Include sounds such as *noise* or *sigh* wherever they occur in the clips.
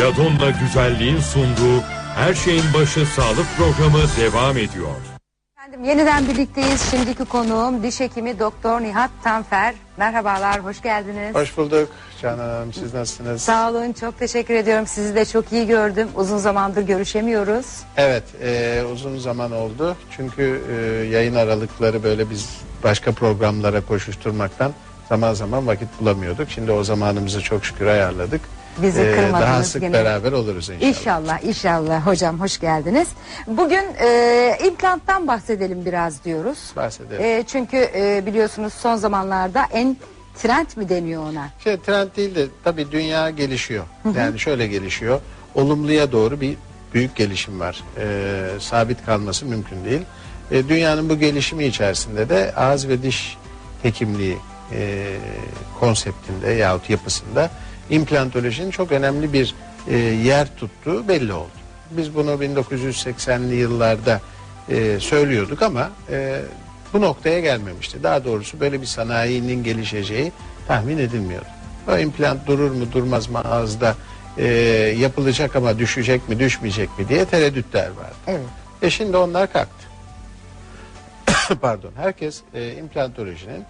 Ladonna Güzelliğin sunduğu Her Şeyin Başı Sağlık Programı devam ediyor. Efendim yeniden birlikteyiz. Şimdiki konuğum diş hekimi Doktor Nihat Tanfer. Merhabalar, hoş geldiniz. Hoş bulduk Canan Hanım. Siz nasılsınız? Sağ olun, çok teşekkür ediyorum. Sizi de çok iyi gördüm. Uzun zamandır görüşemiyoruz. Evet, e, uzun zaman oldu. Çünkü e, yayın aralıkları böyle biz başka programlara koşuşturmaktan zaman zaman vakit bulamıyorduk. Şimdi o zamanımızı çok şükür ayarladık. Bizi E, kırmadınız Daha sık gene. beraber oluruz inşallah. İnşallah, inşallah. Hocam hoş geldiniz. Bugün e, implanttan bahsedelim biraz diyoruz. Bahsedelim. E, çünkü e, biliyorsunuz son zamanlarda en trend mi deniyor ona? Şey, trend değil de tabii dünya gelişiyor. Yani şöyle gelişiyor. Olumluya doğru bir büyük gelişim var. E, sabit kalması mümkün değil. E, dünyanın bu gelişimi içerisinde de ağız ve diş hekimliği e, konseptinde yahut yapısında implantolojinin çok önemli bir e, yer tuttuğu belli oldu. Biz bunu 1980'li yıllarda e, söylüyorduk ama e, bu noktaya gelmemişti. Daha doğrusu böyle bir sanayinin gelişeceği tahmin edilmiyordu. O implant durur mu durmaz mı ağızda e, yapılacak ama düşecek mi düşmeyecek mi diye tereddütler vardı. Evet. E şimdi onlar kalktı. *coughs* Pardon. Herkes e, implantolojinin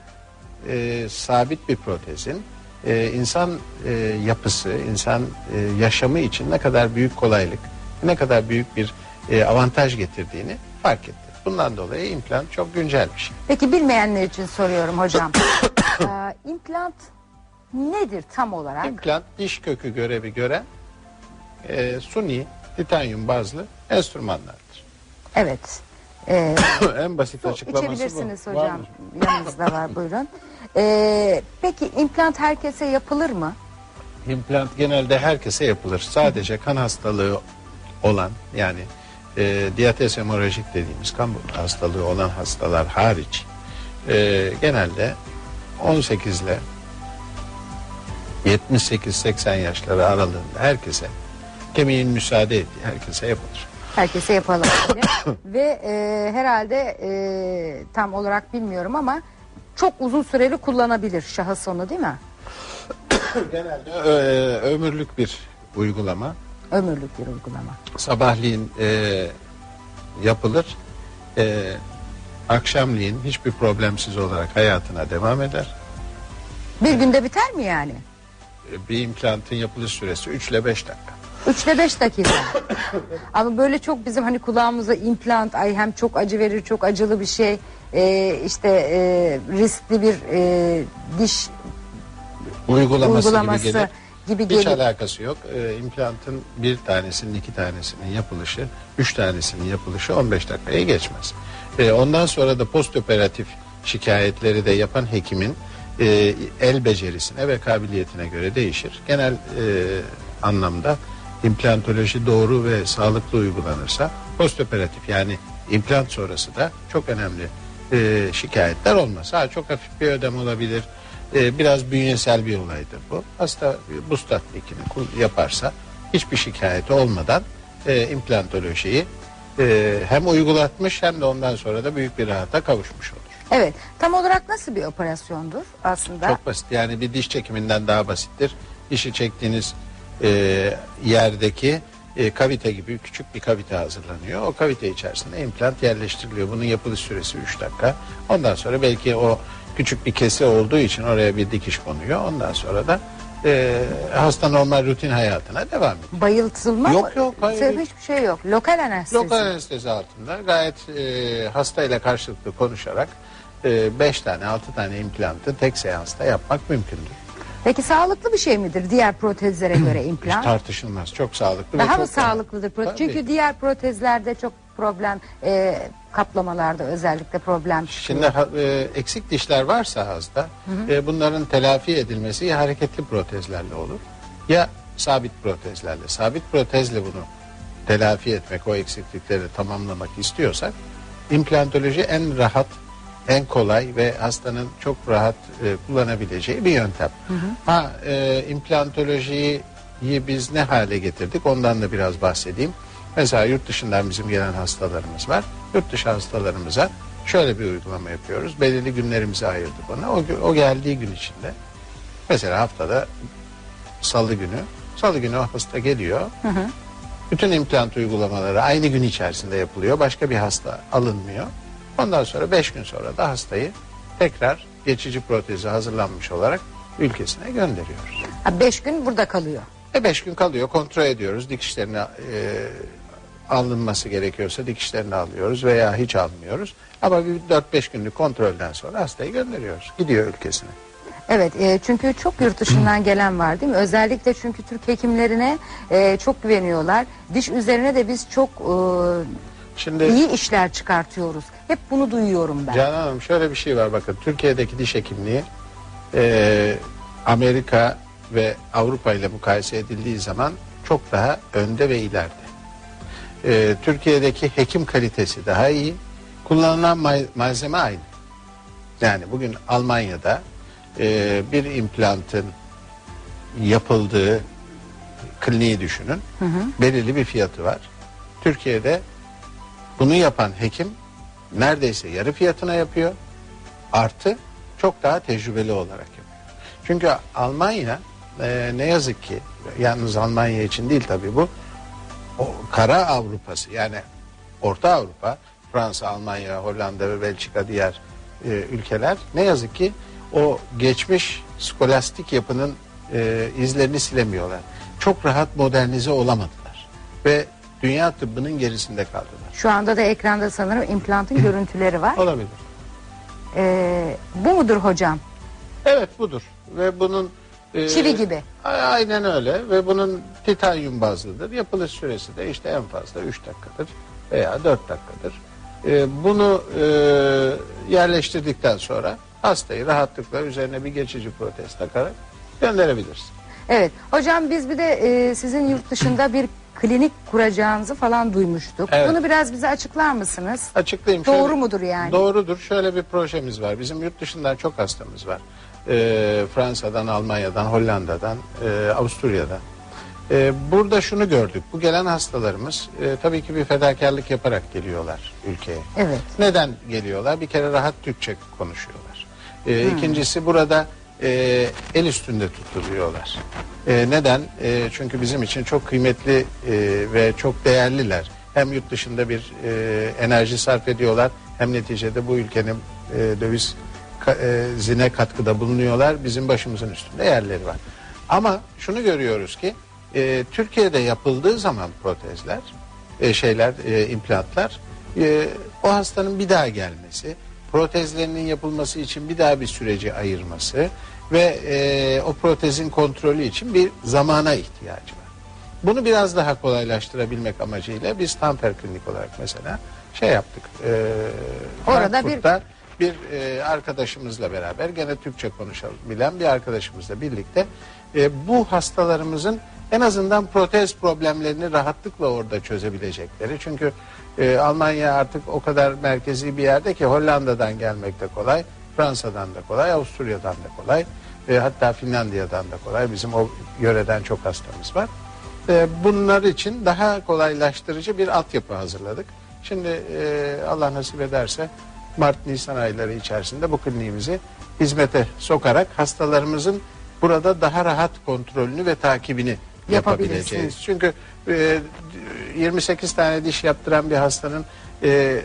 e, sabit bir protezin e, insan e, yapısı, insan e, yaşamı için ne kadar büyük kolaylık, ne kadar büyük bir e, avantaj getirdiğini fark etti. Bundan dolayı implant çok güncel bir şey. Peki bilmeyenler için soruyorum hocam. *coughs* Ee, implant nedir tam olarak? İmplant diş kökü görevi gören e, suni, titanyum bazlı enstrümanlardır. Evet. Ee, *coughs* en basit su açıklaması içebilirsiniz bu. hocam. Var? Yanınızda var buyurun. Ee, peki implant herkese yapılır mı? İmplant genelde herkese yapılır. Sadece kan hastalığı olan yani e, diyates hemorajik dediğimiz kan hastalığı olan hastalar hariç e, genelde 18 ile 78-80 yaşları aralığında herkese kemiğin müsaade ettiği herkese yapılır. Herkese yapalım. *coughs* diye. Ve e, herhalde e, tam olarak bilmiyorum ama çok uzun süreli kullanabilir şahıs onu değil mi? *coughs* Genelde e, ömürlük bir uygulama. Ömürlük bir uygulama. Sabahleyin e, yapılır. E, akşamleyin hiçbir problemsiz olarak hayatına devam eder. Bir günde biter mi yani? E, Bir implantın yapılış süresi 3 ile 5 dakika. 3 ile 5 dakika. Ama böyle çok bizim hani kulağımıza implant ay hem çok acı verir çok acılı bir şey e, işte e, riskli bir e, diş Uygulaması, uygulaması gibi gelir. gibi Hiç gelir. alakası yok. E, implantın bir tanesinin, iki tanesinin yapılışı, üç tanesinin yapılışı 15 dakikaya geçmez. E, ondan sonra da postoperatif şikayetleri de yapan hekimin e, el becerisine ve kabiliyetine göre değişir. Genel e, anlamda implantoloji doğru ve sağlıklı uygulanırsa postoperatif yani implant sonrası da çok önemli e, şikayetler olmaz. Ha, çok hafif bir ödem olabilir. E, biraz bünyesel bir olaydır bu. Hasta e, buz tatbikini yaparsa hiçbir şikayeti olmadan e, implantolojiyi e, hem uygulatmış hem de ondan sonra da büyük bir rahata kavuşmuş olur. Evet. Tam olarak nasıl bir operasyondur aslında? Çok basit yani bir diş çekiminden daha basittir. Dişi çektiğiniz e, yerdeki e, kavite gibi küçük bir kavite hazırlanıyor. O kavite içerisinde implant yerleştiriliyor. Bunun yapılış süresi 3 dakika. Ondan sonra belki o küçük bir kesi olduğu için oraya bir dikiş konuyor. Ondan sonra da e, hasta normal rutin hayatına devam ediyor. Bayıltılma Yok, yok, hayır. Sebep hiçbir şey yok. Lokal anestezi. Lokal anestezi altında gayet e, hastayla karşılıklı konuşarak 5 tane 6 tane implantı tek seansta yapmak mümkündür. Peki sağlıklı bir şey midir diğer protezlere *clears throat* göre Hiç implant? tartışılmaz. Çok sağlıklı. ve Daha çok mı sağlıklıdır protez? Tabii. Çünkü diğer protezlerde çok problem e, kaplamalarda özellikle problem. Şimdi ha- e, eksik dişler varsa hasta e, bunların telafi edilmesi ya hareketli protezlerle olur ya sabit protezlerle. Sabit protezle bunu telafi etmek o eksiklikleri tamamlamak istiyorsak implantoloji en rahat en kolay ve hastanın çok rahat e, kullanabileceği bir yöntem. Ha e, implantolojiyi biz ne hale getirdik ondan da biraz bahsedeyim. Mesela yurt dışından bizim gelen hastalarımız var. Yurt dışı hastalarımıza şöyle bir uygulama yapıyoruz. Belirli günlerimizi ayırdık ona. O, o geldiği gün içinde mesela haftada salı günü Salı günü hasta geliyor. Bütün implant uygulamaları aynı gün içerisinde yapılıyor. Başka bir hasta alınmıyor. Ondan sonra 5 gün sonra da hastayı tekrar geçici protezi hazırlanmış olarak ülkesine gönderiyoruz. Ha, beş gün burada kalıyor. E 5 gün kalıyor kontrol ediyoruz. Dikişlerini e, alınması gerekiyorsa dikişlerini alıyoruz veya hiç almıyoruz. Ama bir 4-5 günlük kontrolden sonra hastayı gönderiyoruz. Gidiyor ülkesine. Evet e, çünkü çok yurt dışından gelen var değil mi? Özellikle çünkü Türk hekimlerine e, çok güveniyorlar. Diş üzerine de biz çok Şimdi iyi işler çıkartıyoruz. Hep bunu duyuyorum ben. Canan Hanım şöyle bir şey var bakın Türkiye'deki diş hekimliği e, Amerika ve Avrupa ile mukayese edildiği zaman çok daha önde ve ileride. E, Türkiye'deki hekim kalitesi daha iyi. Kullanılan ma- malzeme aynı. Yani bugün Almanya'da e, bir implantın yapıldığı kliniği düşünün. Belirli bir fiyatı var. Türkiye'de bunu yapan hekim neredeyse yarı fiyatına yapıyor. Artı çok daha tecrübeli olarak yapıyor. Çünkü Almanya e, ne yazık ki yalnız Almanya için değil tabii bu o kara Avrupası yani Orta Avrupa Fransa, Almanya, Hollanda ve Belçika diğer e, ülkeler ne yazık ki o geçmiş skolastik yapının e, izlerini silemiyorlar. Çok rahat modernize olamadılar ve dünya tıbbının gerisinde kaldılar. Şu anda da ekranda sanırım implantın *clears throat* görüntüleri var. Olabilir. E, bu mudur hocam? Evet budur ve bunun e, Çivi gibi. a- Aynen öyle ve bunun titanyum bazlıdır. Yapılış süresi de işte en fazla 3 dakikadır veya 4 dakikadır. E, bunu e, yerleştirdikten sonra hastayı rahatlıkla üzerine bir geçici protez takarak gönderebilirsin. Evet. Hocam biz bir de e, sizin yurt dışında bir klinik kuracağınızı falan duymuştuk. Evet. Bunu biraz bize açıklar mısınız? Açıklayayım. Doğru mudur yani? Doğrudur. Şöyle bir projemiz var. Bizim yurt dışından çok hastamız var. Ee, Fransa'dan, Almanya'dan, Hollanda'dan, e, Avusturya'dan. Ee, burada şunu gördük. Bu gelen hastalarımız e, tabii ki bir fedakarlık yaparak geliyorlar ülkeye. Evet. Neden geliyorlar? Bir kere rahat Türkçe konuşuyorlar. Ee, İkincisi burada e, el üstünde tutuluyorlar. E, neden? E, çünkü bizim için çok kıymetli e, ve çok değerliler. Hem yurt dışında bir e, enerji sarf ediyorlar hem neticede bu ülkenin e, döviz ka- e, zine katkıda bulunuyorlar. Bizim başımızın üstünde yerleri var. Ama şunu görüyoruz ki e, Türkiye'de yapıldığı zaman protezler, e, şeyler, e, implantlar e, o hastanın bir daha gelmesi, protezlerinin yapılması için bir daha bir süreci ayırması ve e, o protezin kontrolü için bir zamana ihtiyacı var. Bunu biraz daha kolaylaştırabilmek amacıyla biz Tamper Klinik olarak mesela şey yaptık. E, Orada bir- bir e, arkadaşımızla beraber gene Türkçe konuşabilen bir arkadaşımızla birlikte e, bu hastalarımızın en azından protez problemlerini rahatlıkla orada çözebilecekleri. Çünkü e, Almanya artık o kadar merkezi bir yerde ki Hollanda'dan gelmek de kolay, Fransa'dan da kolay, Avusturya'dan da kolay, e, hatta Finlandiya'dan da kolay. Bizim o yöreden çok hastamız var. E, bunlar için daha kolaylaştırıcı bir altyapı hazırladık. Şimdi e, Allah nasip ederse Mart-Nisan ayları içerisinde bu kliniğimizi hizmete sokarak hastalarımızın burada daha rahat kontrolünü ve takibini Yapabilirsiniz. Çünkü e, 28 tane diş yaptıran bir hastanın e,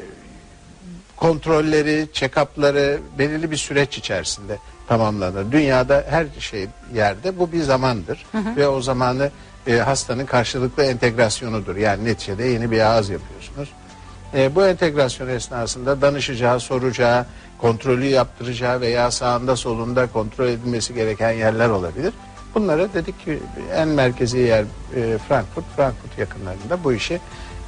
kontrolleri, check-up'ları belirli bir süreç içerisinde tamamlanır. Dünyada her şey yerde bu bir zamandır ve o zamanı e, hastanın karşılıklı entegrasyonudur. Yani neticede yeni bir ağız yapıyorsunuz. E, bu entegrasyon esnasında danışacağı, soracağı, kontrolü yaptıracağı veya sağında solunda kontrol edilmesi gereken yerler olabilir. Bunlara dedik ki en merkezi yer e, Frankfurt, Frankfurt yakınlarında bu işi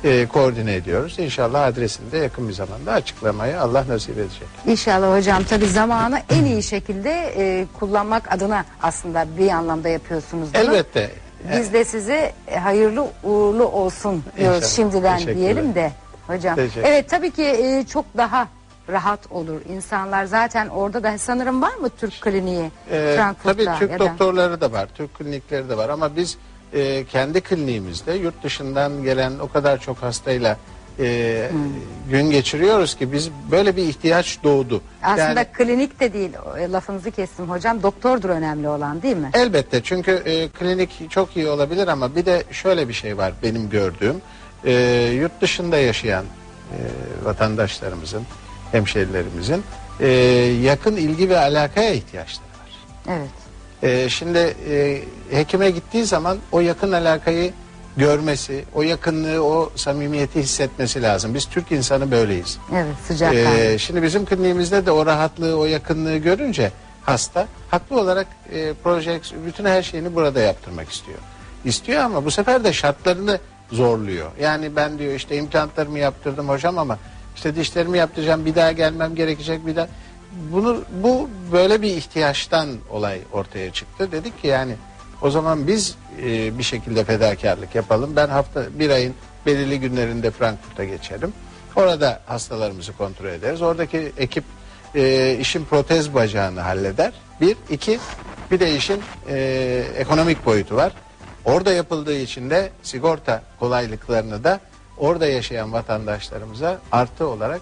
e, koordine ediyoruz. İnşallah adresini de yakın bir zamanda açıklamayı Allah nasip edecek. İnşallah hocam tabii zamanı en iyi şekilde e, kullanmak adına aslında bir anlamda yapıyorsunuz bunu. Elbette. Biz de size hayırlı uğurlu olsun diyoruz İnşallah. şimdiden Teşekkürler. diyelim de hocam. Teşekkür. Evet tabii ki e, çok daha rahat olur insanlar zaten orada da sanırım var mı Türk kliniği Ee, Frankfurt'ta tabii Türk ya da? doktorları da var, Türk klinikleri de var ama biz e, kendi kliniğimizde yurt dışından gelen o kadar çok hastayla e, gün geçiriyoruz ki biz böyle bir ihtiyaç doğdu. Aslında Yani- klinik de değil e, lafınızı kestim hocam doktordur önemli olan değil mi? Elbette çünkü e, klinik çok iyi olabilir ama bir de şöyle bir şey var benim gördüğüm. E, yurt dışında yaşayan e, vatandaşlarımızın, hemşerilerimizin e, yakın ilgi ve alakaya ihtiyaçları var. Evet. E, şimdi e, hekime gittiği zaman o yakın alakayı görmesi, o yakınlığı, o samimiyeti hissetmesi lazım. Biz Türk insanı böyleyiz. Evet sıcak Ee, şimdi bizim kliniğimizde de o rahatlığı, o yakınlığı görünce hasta haklı olarak e, proje bütün her şeyini burada yaptırmak istiyor. İstiyor ama bu sefer de şartlarını zorluyor. Yani ben diyor işte implantlarımı yaptırdım hocam ama işte dişlerimi yaptıracağım bir daha gelmem gerekecek bir daha. Bunu bu böyle bir ihtiyaçtan olay ortaya çıktı. Dedik ki yani o zaman biz e, bir şekilde fedakarlık yapalım. Ben hafta bir ayın belirli günlerinde Frankfurt'a geçerim. Orada hastalarımızı kontrol ederiz. Oradaki ekip e, işin protez bacağını halleder. Bir, iki, bir de işin e, ekonomik boyutu var. Orada yapıldığı için de sigorta kolaylıklarını da orada yaşayan vatandaşlarımıza artı olarak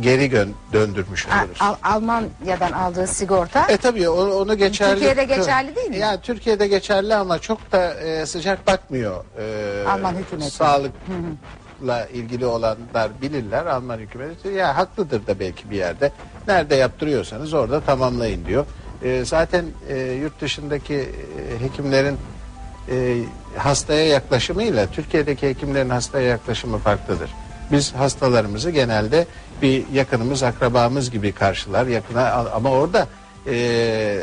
geri gö- döndürmüş oluruz. Al- Almanya'dan aldığı sigorta. E tabii onu, onu geçerli. Türkiye'de geçerli değil mi? Ya Türkiye'de geçerli ama çok da e, sıcak bakmıyor. E, Alman hükümeti. Sağlıkla ilgili olanlar bilirler Alman hükümeti. Ya haklıdır da belki bir yerde. Nerede yaptırıyorsanız orada tamamlayın diyor. E, zaten e, yurt dışındaki e, hekimlerin e, hastaya yaklaşımıyla Türkiye'deki hekimlerin hastaya yaklaşımı farklıdır. Biz hastalarımızı genelde bir yakınımız, akrabamız gibi karşılar yakına ama orada e,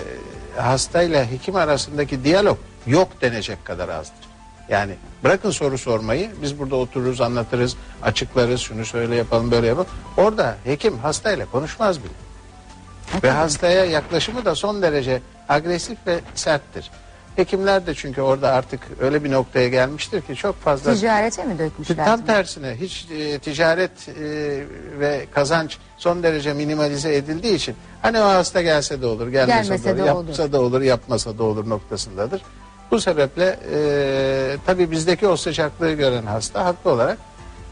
hastayla hekim arasındaki diyalog yok denecek kadar azdır. Yani bırakın soru sormayı biz burada otururuz anlatırız açıklarız şunu şöyle yapalım böyle yapalım. Orada hekim hastayla konuşmaz bile. Ve hastaya yaklaşımı da son derece agresif ve serttir. Hekimler de çünkü orada artık öyle bir noktaya gelmiştir ki çok fazla Ticarete mi dökmüşler? Tam tersine hiç e, ticaret e, ve kazanç son derece minimalize edildiği için hani o hasta gelse de olur, gelmese Gelmese de olur, de olur. yapsa da olur, yapmasa da olur noktasındadır. Bu sebeple e, tabii bizdeki o sıcaklığı gören hasta haklı olarak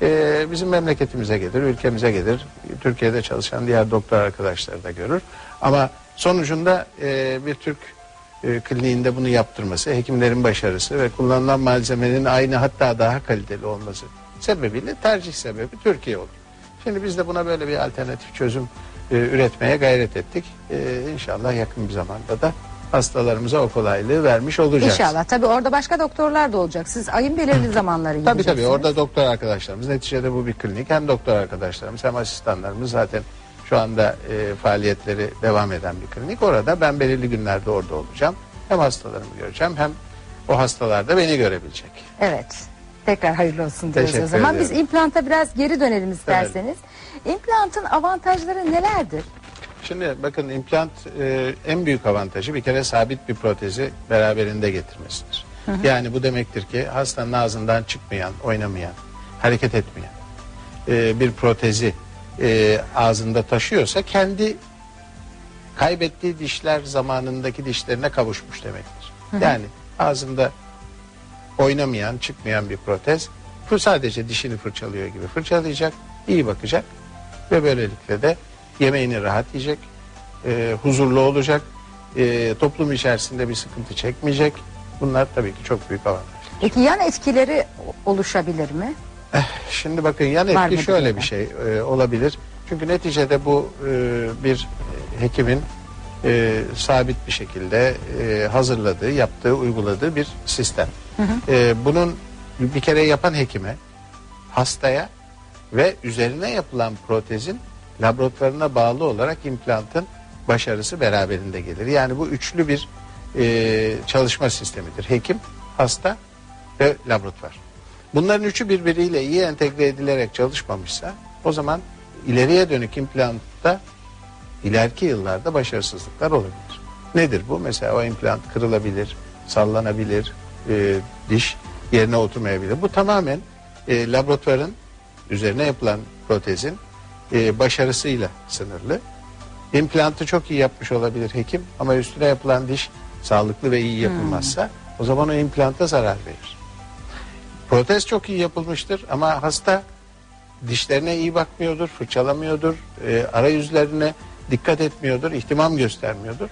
e, bizim memleketimize gelir, ülkemize gelir. Türkiye'de çalışan diğer doktor arkadaşları da görür. Ama sonucunda e, bir Türk e, kliniğinde bunu yaptırması, hekimlerin başarısı ve kullanılan malzemenin aynı hatta daha kaliteli olması sebebiyle tercih sebebi Türkiye olur. Şimdi biz de buna böyle bir alternatif çözüm e, üretmeye gayret ettik. E, inşallah yakın bir zamanda da hastalarımıza o kolaylığı vermiş olacağız. İnşallah. Tabii orada başka doktorlar da olacak. Siz ayın belirli zamanları Tabii tabii orada doktor arkadaşlarımız neticede bu bir klinik hem doktor arkadaşlarımız hem asistanlarımız zaten şu anda e, faaliyetleri devam eden bir klinik. Orada ben belirli günlerde orada olacağım. Hem hastalarımı göreceğim hem o hastalar da beni görebilecek. Evet. Tekrar hayırlı olsun diyoruz o Teşekkür zaman. ediyorum. Biz implanta biraz geri dönelim isterseniz. İmplantın avantajları nelerdir? Şimdi bakın implant e, en büyük avantajı bir kere sabit bir protezi beraberinde getirmesidir. Yani bu demektir ki hastanın ağzından çıkmayan, oynamayan, hareket etmeyen e, bir protezi e, ağzında taşıyorsa kendi kaybettiği dişler zamanındaki dişlerine kavuşmuş demektir. Yani ağzında oynamayan, çıkmayan bir protez sadece dişini fırçalıyor gibi fırçalayacak, iyi bakacak ve böylelikle de yemeğini rahat yiyecek, e, huzurlu olacak, e, toplum içerisinde bir sıkıntı çekmeyecek. Bunlar tabii ki çok büyük avantaj. Peki yan etkileri oluşabilir mi? Şimdi bakın yan Var etki mı şöyle bir şey e, olabilir. Çünkü neticede bu e, bir e, hekimin e, sabit bir şekilde e, hazırladığı, yaptığı, uyguladığı bir sistem. E, bunun bir kere yapan hekime, hastaya ve üzerine yapılan protezin laboratuvarına bağlı olarak implantın başarısı beraberinde gelir. Yani bu üçlü bir e, çalışma sistemidir. Hekim, hasta ve laboratuvar. Bunların üçü birbiriyle iyi entegre edilerek çalışmamışsa o zaman ileriye dönük implantta ileriki yıllarda başarısızlıklar olabilir. Nedir bu? Mesela o implant kırılabilir, sallanabilir, e, diş yerine oturmayabilir. Bu tamamen e, laboratuvarın üzerine yapılan protezin e, başarısıyla sınırlı. İmplantı çok iyi yapmış olabilir hekim ama üstüne yapılan diş sağlıklı ve iyi yapılmazsa o zaman o implanta zarar verir. Protez çok iyi yapılmıştır ama hasta dişlerine iyi bakmıyordur, fırçalamıyordur, e, arayüzlerine dikkat etmiyordur, ihtimam göstermiyordur.